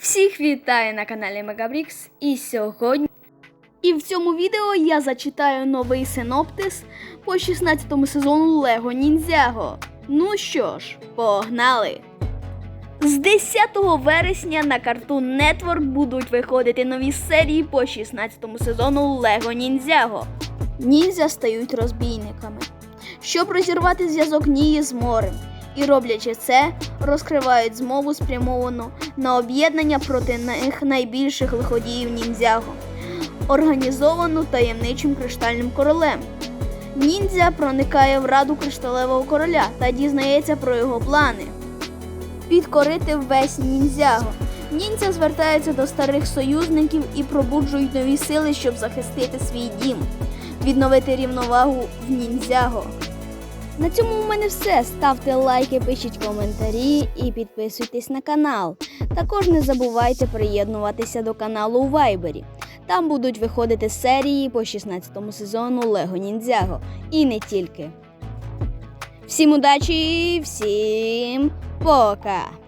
Всіх вітаю на каналі Мегабрікс і сьогодні. І в цьому відео я зачитаю новий синоптис по 16 сезону Лего Ніндзяго. Ну що ж, погнали! З 10 вересня на Cartoon Network будуть виходити нові серії по 16 сезону Лего Ніндзяго. Ніндзя стають розбійниками, щоб розірвати зв'язок Нії з морем. І роблячи це, розкривають змову спрямовану на об'єднання проти них найбільших лиходіїв ніндзяго, організовану таємничим криштальним королем. Ніндзя проникає в раду кришталевого короля та дізнається про його плани. Підкорити весь ніндзяго. Ніндзя звертаються до старих союзників і пробуджують нові сили, щоб захистити свій дім, відновити рівновагу в ніндзяго. На цьому у мене все. Ставте лайки, пишіть коментарі і підписуйтесь на канал. Також не забувайте приєднуватися до каналу у Вайбері. Там будуть виходити серії по 16 сезону Лего Ніндзяго. І не тільки. Всім удачі, всім пока!